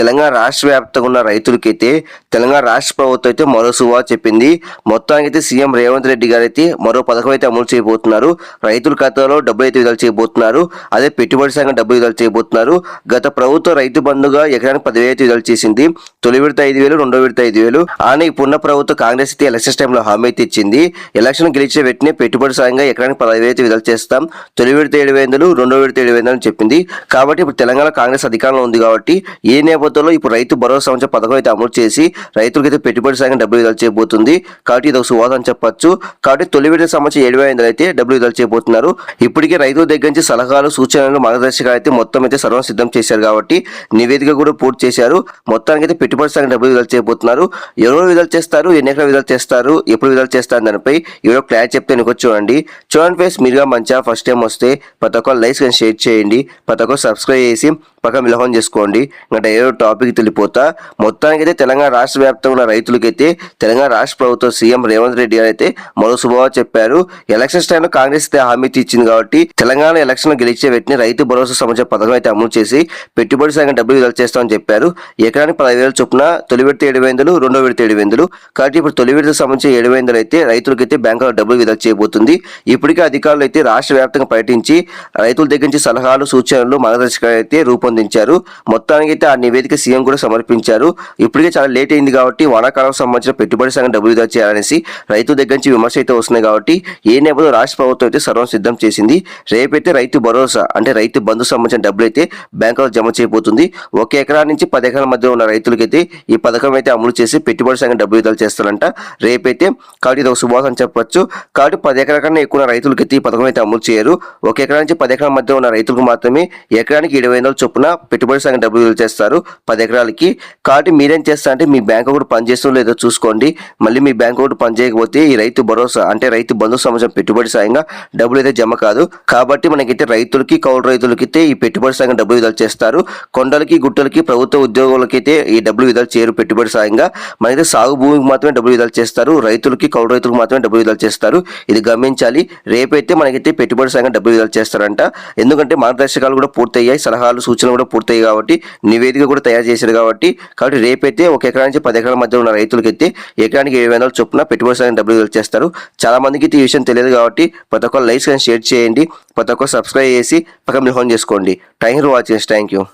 తెలంగాణ రాష్ట్ర వ్యాప్తంగా ఉన్న రైతులకైతే తెలంగాణ రాష్ట్ర ప్రభుత్వం అయితే మరో సువా చెప్పింది. మొత్తానికి అయితే సీఎం రేవంత్ రెడ్డి గారు అయితే మరో పథకం అయితే అమలు చేయబోతున్నారు. రైతుల ఖాతాలో డబ్బులు అయితే విడుదల చేయబోతున్నారు. అదే పెట్టుబడి సంఘం డబ్బులు విడుదల చేయబోతున్నారు. గత ప్రభుత్వం రైతు బంధుగా ఎకరానికి పదివేలు అయితే విడుదల చేసింది. తొలి విడత ఐదు వేలు రెండో విడత ఐదు వేలు. అని ఇప్పుడున్న ప్రభుత్వం కాంగ్రెస్ అయితే ఎలక్షన్ టైంలో హామీ అయితే ఇచ్చింది. ఎలక్షన్ గెలిచే వెంటనే పెట్టుబడి సాయంగా ఎకరానికి పదివేలు అయితే విడుదల చేస్తాం. తొలి విడత ఏడు వేలు రెండో విడత ఏడు వందలు అని చెప్పింది. కాబట్టి ఇప్పుడు తెలంగాణ కాంగ్రెస్ అధికారంలో ఉంది కాబట్టి ఏ నేపథ్యంలో ఇప్పుడు రైతు భరోసా సంబంధించిన పథకం అయితే అమలు చేసి రైతులకైతే పెట్టుబడి సాయం డబ్బులు విడుదల చేయబోతుంది. కాబట్టి ఇది ఒక సువాదం అని చెప్పొచ్చు. కాబట్టి తొలి విడత సంబంధించి ఏడు వేల అయితే డబ్బులు విడుదల చేయబోతున్నారు. ఇప్పటికే రైతుల దగ్గర నుంచి సలహాలు సూచనలు మార్గదర్శకాలు అయితే మొత్తం అయితే సర్వం సిద్ధం చేశారు కాబట్టి నివేదిక కూడా పూర్తి చేశారు. మొత్తానికి అయితే పెట్టుబడి సాయం డబ్బులు విడుదల చేయబోతున్నారు. ఎవరు విడుదల చేస్తారు? ఎన్ని ఎకరాలు విడుదల చేస్తారు? ఎప్పుడు విడుదల చేస్తారు? దానిపై ఎవరో క్లారిటీ చెప్తే నీకు చూడండి. చూడండి ఫేస్ మీరుగా మంచిగా ఫస్ట్ టైం వస్తే ప్రతి ఒక్కరు లైక్స్ కానీ షేర్ చేయండి ప్రతి ఒక్కరు సబ్స్క్రైబ్ చేసి పక్కన విలహం చేసుకోండి. ఇంకా ఏదో టాపిక్ తెలిపోతా. మొత్తానికి అయితే తెలంగాణ రాష్ట్ర వ్యాప్తంగా ఉన్న రైతులకైతే తెలంగాణ రాష్ట్ర ప్రభుత్వం సీఎం రేవంత్ రెడ్డి గారు అయితే మరో శుభవార్త చెప్పారు. ఎలక్షన్స్ టైంలో కాంగ్రెస్ అయితే హామీ ఇచ్చింది కాబట్టి తెలంగాణ ఎలక్షన్ గెలిచే వ్యక్తిని రైతు భరోసా సంబంధించిన పథకం అయితే అమలు చేసి పెట్టుబడి సాయం డబ్బులు విడుదల చేస్తామని చెప్పారు. ఎకరానికి పదివేల చొప్పున తొలి విడత ఏడు వందలు రెండో విడత ఏడు వందలు కాబట్టి ఇప్పుడు తొలి విడత సంబంధించి ఏడు వందలు అయితే రైతులకైతే బ్యాంకులో డబ్బులు విడుదల చేయబోతుంది. ఇప్పటికే అధికారులు అయితే రాష్ట్ర వ్యాప్తంగా పర్యటించి రైతుల దగ్గర నుంచి సలహాలు సూచనలు మార్గదర్శకాలు అయితే రూపొందించారు. మొత్తానికి అయితే ఆ నివేదిక సీఎం కూడా సమర్పించారు. ఇప్పటికే చాలా లేట్ అయింది కాబట్టి వానాకాలం సంబంధించిన పెట్టుబడి సంఘం డబ్బులు విడుదల చేయాలనేసి రైతు దగ్గర నుంచి విమర్శ అయితే వస్తున్నాయి కాబట్టి ఏ నేపథ్యంలో రాష్ట్ర ప్రభుత్వం అయితే సర్వం సిద్ధం చేసింది. రేపైతే రైతు భరోసా అంటే రైతు బంధు సంబంధించిన డబ్బులు అయితే బ్యాంకులో జమ చేయబోతుంది. ఒక ఎకరా నుంచి పది ఎకరాల మధ్య ఉన్న రైతులకైతే ఈ పథకం అయితే అమలు చేసి పెట్టుబడి సంఘం డబ్బులు విడుదల చేస్తారంట. రేపైతే కాబట్టి ఇది ఒక శుభాసం అని చెప్పొచ్చు. కాబట్టి పది ఎకరాల కన్నా ఎక్కువ రైతులకైతే ఈ పథకం అయితే అమలు చేయరు. ఒక ఎకరా నుంచి పది ఎకరాల మధ్య ఉన్న రైతులకు మాత్రమే ఎకరానికి ఇరవై వందల చొప్పున పెట్టుబడి సంఘం డబ్బులు విడుదల చేస్తారు. పది ఎకరాలకి కాబట్టి మీరేం చేస్తా అంటే మీ బ్యాంక్ అకౌంట్ పనిచేస్తుందో లేదో చూసుకోండి. మళ్ళీ మీ బ్యాంక్ అకౌంట్ పనిచేయకపోతే ఈ రైతు భరోసా అంటే రైతు బంధు సంవత్సరం పెట్టుబడి సాయంగా డబ్బులు అయితే జమ కాదు. కాబట్టి మనకైతే రైతులకి కౌలు రైతులకి అయితే ఈ పెట్టుబడి సాయంగా డబ్బులు విడుదల చేస్తారు. కొండలకి గుట్టలకి ప్రభుత్వ ఉద్యోగులకైతే ఈ డబ్బులు విడుదల చేయరు పెట్టుబడి సాయంగా. మనకైతే సాగు భూమికి మాత్రమే డబ్బులు విడుదల చేస్తారు. రైతులకి కౌలు రైతులకు మాత్రమే డబ్బులు విడుదల చేస్తారు. ఇది గమనించాలి. రేపైతే మనకైతే పెట్టుబడి సాయంగా డబ్బులు విడుదల చేస్తారంట. ఎందుకంటే మార్గదర్శకాలు కూడా పూర్తయ్యాయి. సలహాలు సూచనలు కూడా పూర్తయ్యాయి కాబట్టి నివేదిక కూడా తయారు చేశారు కాబట్టి కాబట్టి రేపైతే ఒక ఎకరా నుంచి పది ఎకరాల మధ్య ఉన్న రైతులకైతే ఎకరానికి ఏడు వందల చొప్పున పెట్టుబడి సాయం డబ్బులు విడుదల చేస్తారు. చాలా మందికి అయితే ఈ విషయం తెలియదు కాబట్టి ప్రతి ఒక్కరు లైక్స్ కానీ షేర్ చేయండి ప్రతి ఒక్కరు సబ్స్క్రైబ్ చేసి పక్కన మిహోన్ చేసుకోండి. Thank you for watching thank you